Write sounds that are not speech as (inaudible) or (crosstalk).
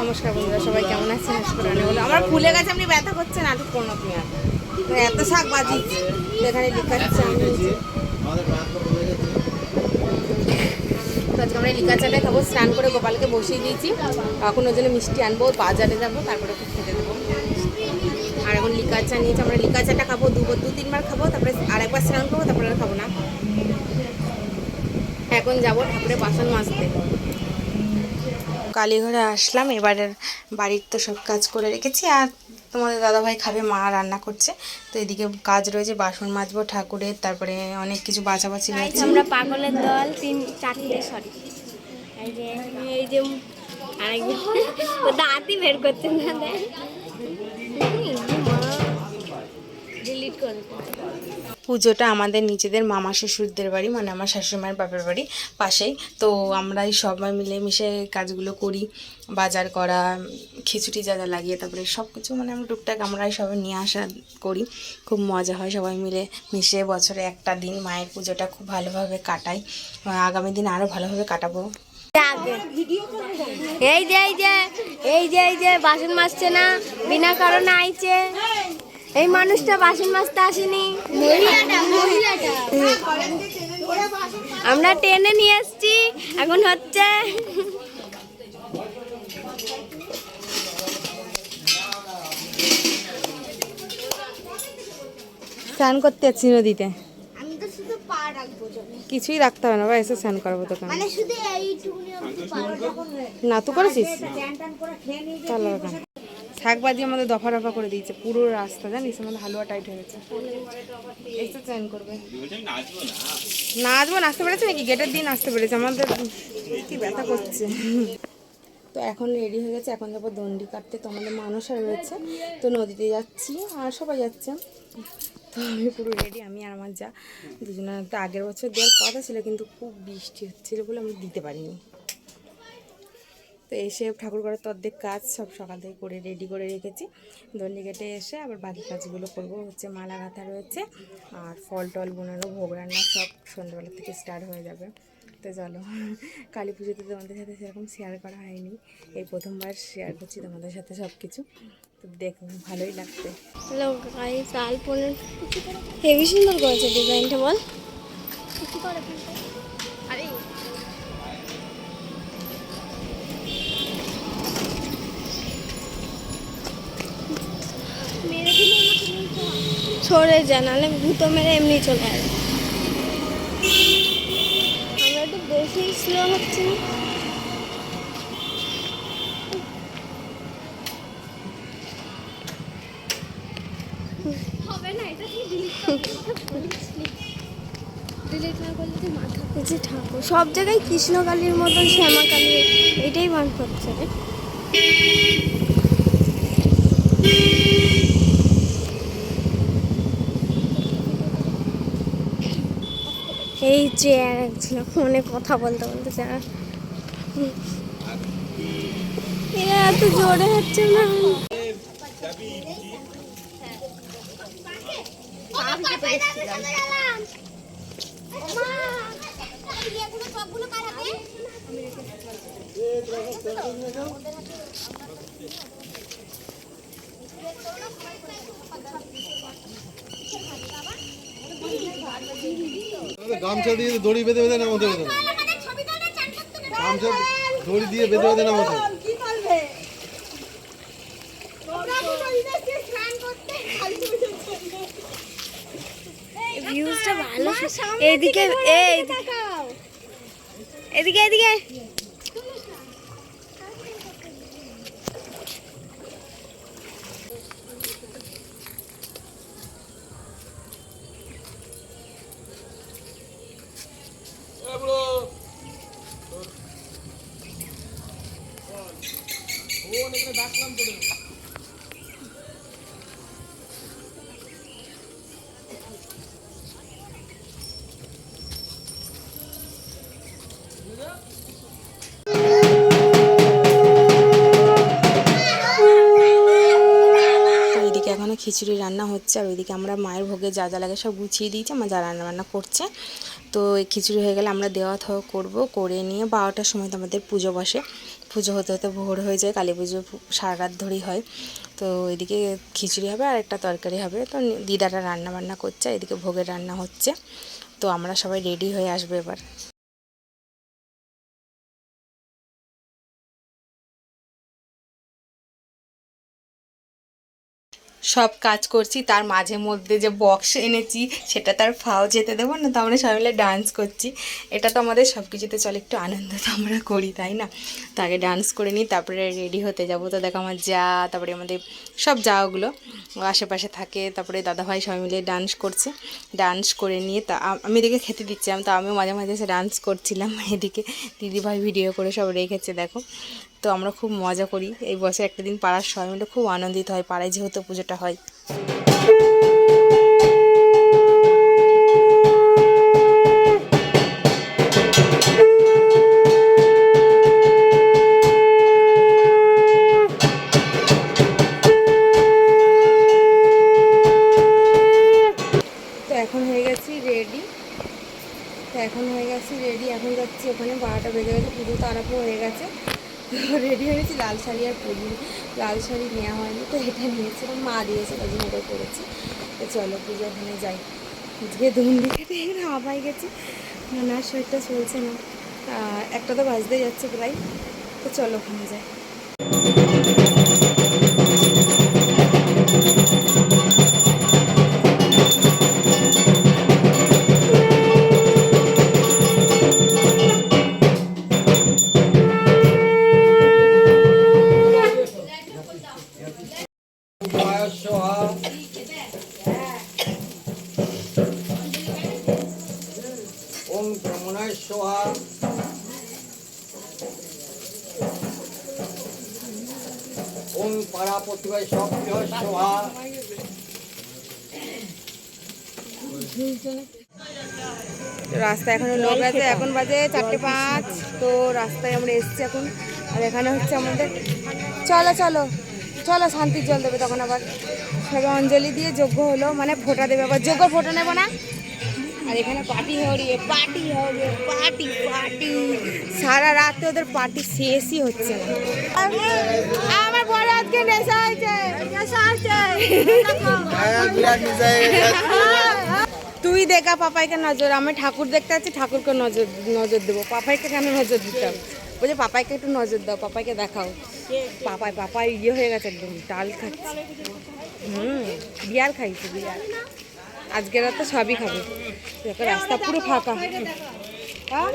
নমস্কার বন্ধুরা, সবাই কেমন আছেন? আশা করি আমার ভুলে গেছে আপনি ব্যথা করছে নাটক করো না আর। তো এত শাক বাজি এখানে লিখাচ্ছে আমি আজকে আমরা লিকা চাটা খাব। স্নান করে গোপালকে বসিয়ে দিয়েছি। এখন ওর জন্য মিষ্টি আনব, বাজারে যাব, তারপরে ওকে খেতে দেবো। আর এখন লিকা চা নিয়েছি। আমরা লিকা চাটা খাব, দু দু তিনবার খাব, তারপরে আর একবার স্নান করব, তারপরে আর খাব না। এখন যাব ঠাকুরের বাসন মাজতে। কালীঘরে আসলাম এবারের বাড়ির তো সব কাজ করে রেখেছি। আর তোমাদের দাদাভাই খাবে মা রান্না করছে। তো এদিকে কাজ রয়েছে বাসন মাজবো ঠাকুরের তারপরে অনেক কিছু বাছাবাছি রয়েছে। আমরা পাগলের দল তিন চারটে সরি এই যে এই যে আরেকজন। ও (laughs) দাঁতই বের করতে না দেয় পুজোটা আমাদের নিজেদের মামা শ্বশুরদের বাড়ি মানে আমার শাশুড়িমায়ের বাপের বাড়ি পাশেই। তো আমরাই সবাই মিলে মিশে কাজগুলো করি, বাজার করা, খিচুড়ি যা যা লাগিয়ে তারপরে সব কিছু মানে আমরা টুকটাক আমরাই সবাই নিয়ে আসা করি। খুব মজা হয় সবাই মিলে মিশে বছরে একটা দিন মায়ের পুজোটা খুব ভালোভাবে কাটাই। আগামী দিন আরও ভালোভাবে কাটাবো। এই যে এই যে এই যে এই যে, বাসন মাজছে না, বিনা কারণে আইছে। এই মানুষটা বাসন মাজতে আসেনি। আমরা টেনে নিয়ে এসছি এখন হচ্ছে স্নান করতে যাচ্ছি নদীতে। আমি তো শুধু পা রাখব জলে। কিছুই রাখতে হবে না বা এসে স্নান করব তোকে মানে। না তো করেছিস? হবে না। শাক আমাদের দফা রফা করে দিয়েছে, পুরো রাস্তা, জানিস? আমাদের হালুয়া টাইট হয়ে গেছে। নাচবো, নাচতে পেরেছে নাকি? গেটের দিন আসতে পেরেছে, আমাদের কি ব্যথা করছে। তো এখন রেডি হয়ে গেছে, এখন যাব দণ্ডি কাটতে। তো আমাদের মানুষরা রয়েছে, তো নদীতে যাচ্ছি, আর সবাই যাচ্ছে। তো আমি পুরো রেডি আমি আর আমার যা, দুজনে। তো আগের বছর দেওয়ার কথা ছিল, কিন্তু খুব বৃষ্টি হচ্ছিল বলে আমি দিতে পারিনি। তো এসে ঠাকুর ঘরের তো অর্ধেক কাজ সব সকাল থেকে করে রেডি করে রেখেছি। দণ্ডি কেটে এসে আবার বাকি কাজগুলো করব। হচ্ছে মালা গাঁথা রয়েছে আর ফল টল বোনানো, ভোগ রান্না সব সন্ধ্যাবেলা থেকে স্টার্ট হয়ে যাবে। তো চলো, (laughs) কালী পুজোতে তোমাদের সাথে সেরকম শেয়ার করা হয়নি। এই প্রথমবার শেয়ার করছি তোমাদের সাথে সব কিছু তো দেখো, ভালোই লাগবে হেভি সুন্দর করেছে ডিজাইনটা বল। সরে যা নাহলে ভূতো মেরে এমনি চলে আসবে। আমরা একটু বেশি স্লো হচ্ছে হবে না এটা কি ডিলিট ডিলিট না করলে তো মাথা ঠাকুর সব জায়গায় কৃষ্ণকালীর মতন শ্যামাকালী এটাই বান করছে এই যে একজন ফোনে কথা বলতে বলতে যা এত জোরে হচ্ছে না। সবগুলো কার হাতে? গামছা দিয়ে দড়ি বেঁধে বেঁধে নামাতে হবে। গামছা দড়ি দিয়ে বেঁধে বেঁধে নামাতে। ভিউজটা ভালো এইদিকে এই এদিকে এদিকে খিচুড়ি রান্না হচ্ছে আর ওইদিকে আমরা মায়ের ভোগে যা যা লাগে সব গুছিয়ে দিয়েছি, আমার যা রান্না বান্না করছে। তো এই খিচুড়ি হয়ে গেলে আমরা দেওয়া থাওয়া করব, করে নিয়ে বারোটার সময় তো আমাদের পুজো বসে। পুজো হতে হতে ভোর হয়ে যায়, কালী পুজো সারা রাত ধরেই হয়। তো এদিকে খিচুড়ি হবে আর একটা তরকারি হবে। তো দিদারা রান্না বান্না করছে, এদিকে ভোগের রান্না হচ্ছে। তো আমরা সবাই রেডি হয়ে আসব এবার। সব কাজ করছি, তার মাঝে মধ্যে যে বক্স এনেছি, সেটা তার ফাও যেতে দেবো না, তো আমরা সবাই মিলে ডান্স করছি। এটা তো আমাদের সব কিছুতে চলে, একটু আনন্দ তো আমরা করি, তাই না? তো আগে ডান্স করে নিই, তারপরে রেডি হতে যাব। তো দেখো আমার যা, তারপরে আমাদের সব যাওগুলো আশেপাশে থাকে, তারপরে দাদাভাই সবাই মিলে ডান্স করছে। ডান্স করে নিয়ে, তা আমি এদিকে খেতে দিচ্ছিলাম, তো আমিও মাঝে মাঝে এসে ডান্স করছিলাম, এদিকে দিদিভাই ভিডিও করে সব রেখেছে, দেখো। তো আমরা খুব মজা করি। এই বছর একটা দিন পাড়ার সবাই মিলে খুব আনন্দিত হয়, পাড়ায় যেহেতু পুজোটা হয়। এখন হয়ে গেছি রেডি তো এখন হয়ে গেছি রেডি এখন যাচ্ছি ওখানে বারোটা বেজে গেছে, পুজো তো হয়ে গেছে। তো রেডি হয়েছি লাল শাড়ি আর পরি লাল শাড়ি নেওয়া হয়নি, তো এটা নিয়েছিলাম, মা দিয়েছে ওই জন্য এটা করেছি। তো চলো, পুজো ওখানে যাই। আজকে দুমুন্দি দিকে হাবাই গেছি। আর শরীরটা চলছে না। একটা তো বাজতে যাচ্ছে প্রায়। তো চলো, ওখানে যাই। ব্রহ্মণায় সোহা ওম পারাপতিবায় সক্রিয় সোহা রাস্তায় এখনও লোক আছে, এখন বাজে চারটে পাঁচ, তো রাস্তায় আমরা এসছি এখন। আর এখানে হচ্ছে আমাদের চলো চলো চলো, শান্তির জল দেবে তখন আবার। সবাই অঞ্জলি দিয়ে যজ্ঞ হলো মানে ফোঁটা দেবে আবার। যজ্ঞ ফোঁটা নেব না? আর এখানে পার্টি হবে পার্টি হবে পার্টি পার্টি সারা রাতে ওদের পার্টি শেষই হচ্ছে না। আমার বড় আজকে নেশা হয়েছে তুই দেখা পাপাইকে নজর, আমি ঠাকুর দেখতে আছি, ঠাকুরকে নজর নজর দেবো। পাপাইকে কেন নজর দিতাম বলছে পাপাইকে একটু নজর দাও, পাপাইকে দেখাও। পাপাই পাপাই ইয়ে হয়ে গেছে একদম, ডাল খাচ্ছে। হুম বিয়ার খাইছে বিয়ার আজকের রাতে সবই খাবে। রাস্তা পুরো ফাঁকা। হ্যাঁ?